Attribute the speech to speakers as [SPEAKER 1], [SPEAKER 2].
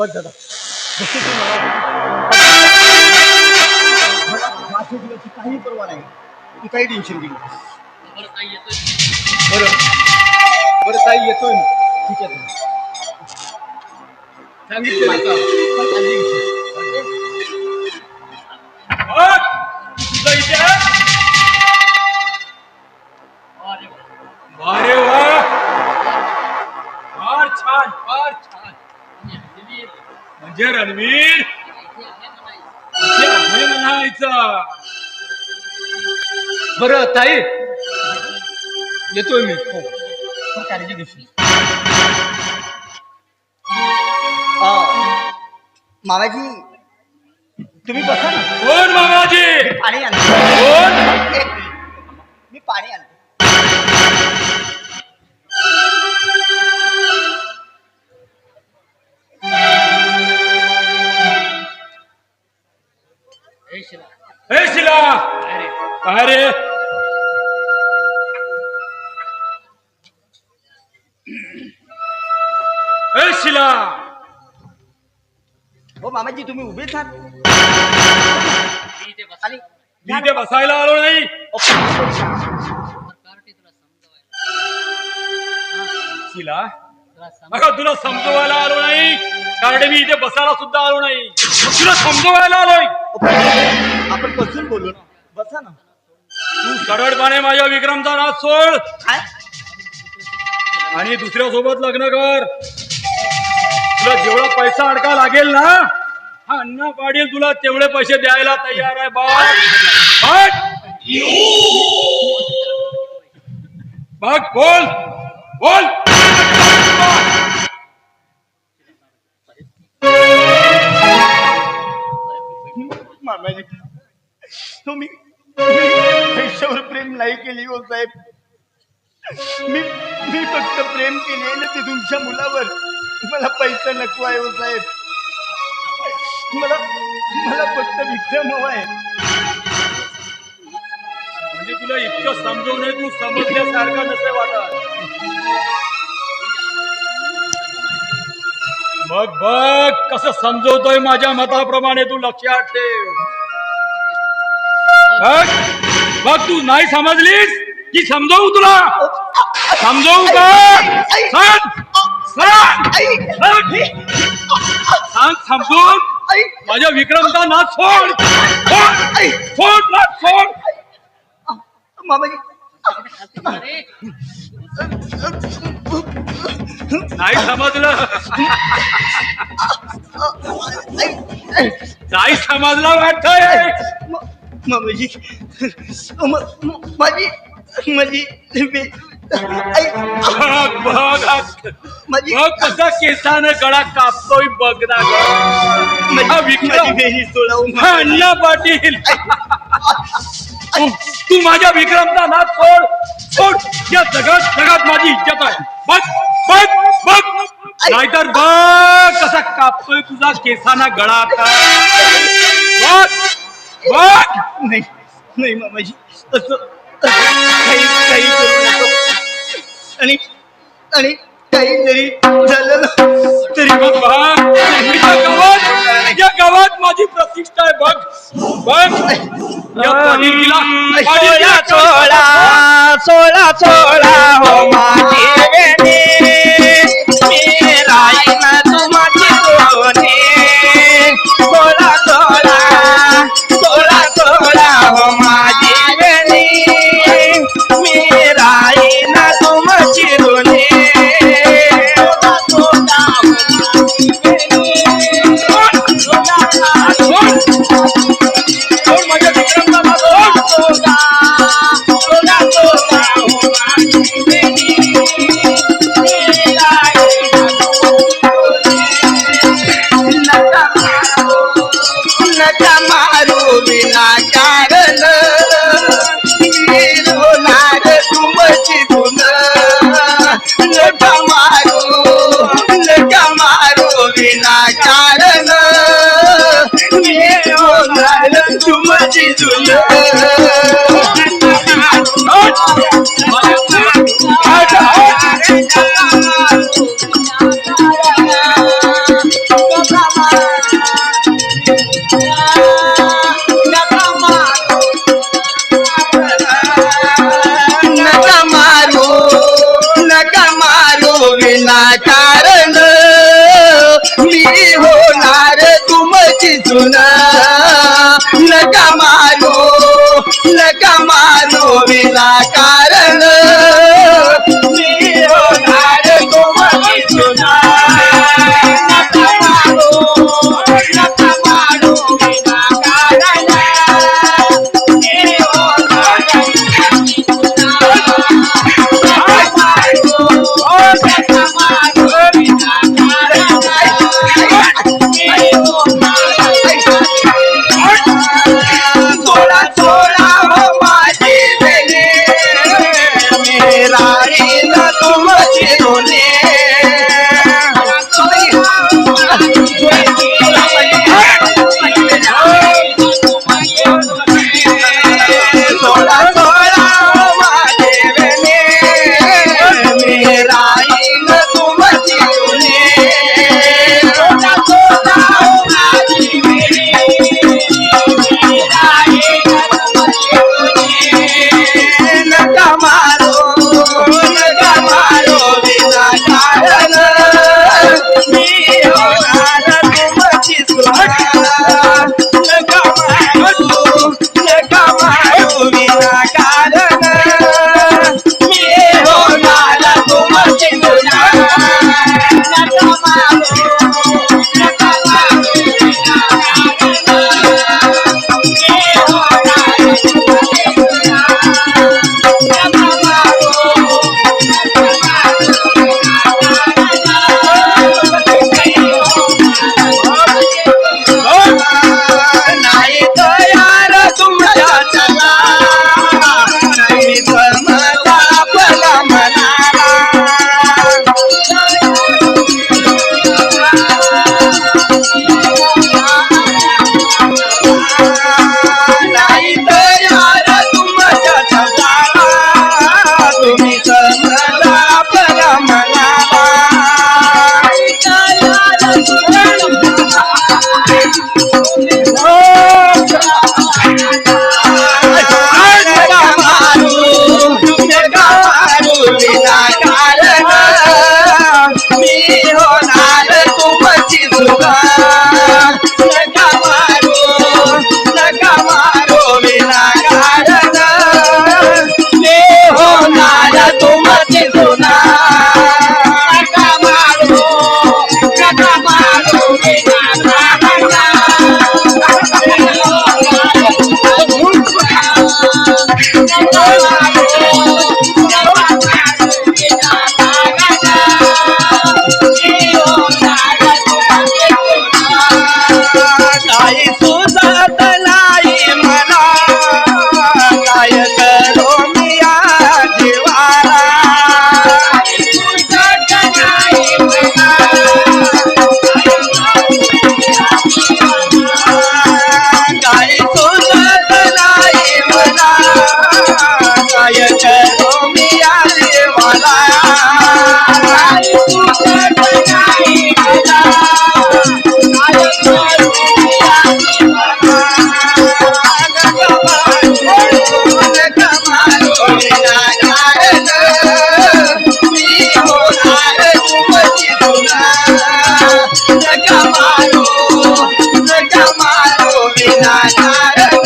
[SPEAKER 1] बघ दादा जसे तू मला माझ्या जीवाची काही परवा नाही. तू काही टेन्शन घेऊ
[SPEAKER 2] बरं ताई येतोय
[SPEAKER 1] बरं. बरं ताई येतोय ठीक आहे. सांगितलं बरं ताई. येतोय मी. हो. पण काळजी घेशील. मामाजी तुम्ही बसा ना.
[SPEAKER 3] कोण मामाजी?
[SPEAKER 1] पाणी आणतो.
[SPEAKER 3] कोण?
[SPEAKER 1] एक मिनिट. मी पाणी आणतो.
[SPEAKER 2] हे
[SPEAKER 3] शिला! हो
[SPEAKER 1] मामाजी तुम्ही उभेच आहात
[SPEAKER 2] मी इथे बसलो.
[SPEAKER 1] आणि
[SPEAKER 3] मी इथे बसायला आलो नाही. शिला
[SPEAKER 2] तुला
[SPEAKER 3] समजवायला आलो नाही. कारण मी इथे बसायला सुद्धा आलो नाही. तुला समजवायला आलोय
[SPEAKER 1] आपण बसून बोलू. ना बसा ना.
[SPEAKER 3] तू सरळपणे माझ्या विक्रमचा नाच सोड.
[SPEAKER 1] काय?
[SPEAKER 3] आणि दुसऱ्या सोबत लग्न कर. तुला जेवढा पैसा अडका लागेल ना हा अण्णा पाटील तुला तेवढे पैसे द्यायला तयार आहे बघ. बघ बोल. बोल.
[SPEAKER 1] मामाजी तुम्ही पैशावर प्रेम नाही केली हो साहेब. मी मी फक्त प्रेम केली ना ते तुमच्या मुलावर. मला पैसा नको आहे हो साहेब. मला मला फक्त विक्रम हवा आहे.
[SPEAKER 3] म्हणजे तुला इतकं समजवणे तू समजल्यासारखं नसे वाटत. मग बघ कसं समजवतोय माझ्या मताप्रमाणे तू लक्षात ठेव. बघ बघ तू नाही समजलीस की समजवू तुला? समजवू का? सांग
[SPEAKER 1] आई,
[SPEAKER 3] माझ्या विक्रमचा नाच सोड. सोड. नाच सोड
[SPEAKER 1] मामाजी.
[SPEAKER 3] नाही समजलं. नाही समजलं वाटतंय.
[SPEAKER 1] मामाजी. माझी माझी
[SPEAKER 3] बघ बघ
[SPEAKER 1] माझी
[SPEAKER 3] बघ कसा केसानं गळा कापतोय बघ ना गं. हा
[SPEAKER 1] माझी
[SPEAKER 3] विक्रम हा अण्णा पाटील. तू तू माझ्या विक्रमचा नाच सोड. सोड. या जगात जगात माझी इज्जत आहे. बघ बघ बघ नाहीतर बघ कसा कापतोय तुझा केसाना गळा आता. बघ बघ
[SPEAKER 1] नाही नाही मामाजी. असं काही काही करू नको. आणि आणि काही जरी झालं ना तरी
[SPEAKER 3] बघ. बघ या गावात या गावात माझी प्रतिष्ठा आहे बघ. बघ. या
[SPEAKER 4] सोळा सोळा सोळा सोळा हो माझी. Thank you. tonight. na
[SPEAKER 3] na